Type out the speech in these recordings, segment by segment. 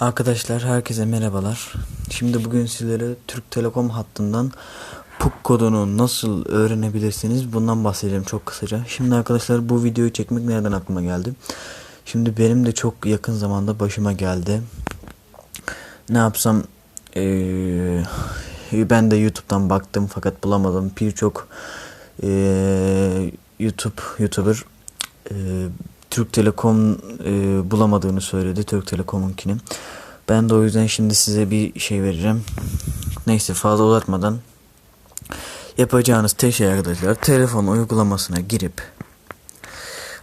Arkadaşlar herkese merhabalar. Şimdi bugün sizlere Türk Telekom hattından PUK kodunu nasıl öğrenebilirsiniz bundan bahsedeceğim çok kısaca. Şimdi arkadaşlar bu videoyu çekmek nereden aklıma geldi? Şimdi benim de çok yakın zamanda başıma geldi. Ne yapsam eee, ben de YouTube'dan baktım fakat bulamadım. Birçok eee, YouTube YouTuber eee, Türk Telekom eee, bulamadığını söyledi. Türk Telekom'unkini. Ben de o yüzden şimdi size bir şey vereceğim. Neyse fazla uzatmadan yapacağınız tek şey arkadaşlar telefon uygulamasına girip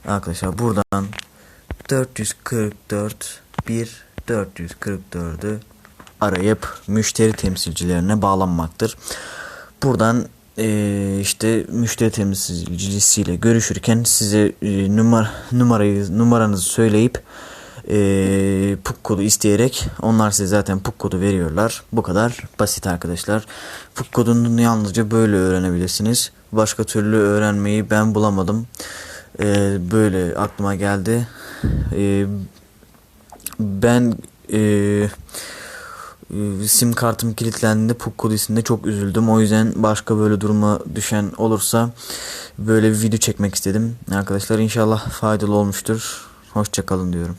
arkadaşlar buradan 444 1 444'ü arayıp müşteri temsilcilerine bağlanmaktır. Buradan eee, işte müşteri temsilcisiyle görüşürken size eee, numara numarayı numaranızı söyleyip eee PUK kodu isteyerek onlar size zaten PUK kodu veriyorlar. Bu kadar basit arkadaşlar. PUK kodunu yalnızca böyle öğrenebilirsiniz. Başka türlü öğrenmeyi ben bulamadım. Eee, böyle aklıma geldi. Eee, ben ee, sim kartım kilitlendiğinde PUK kodu isimde çok üzüldüm. O yüzden başka böyle duruma düşen olursa böyle bir video çekmek istedim. Arkadaşlar inşallah faydalı olmuştur. Hoşçakalın diyorum.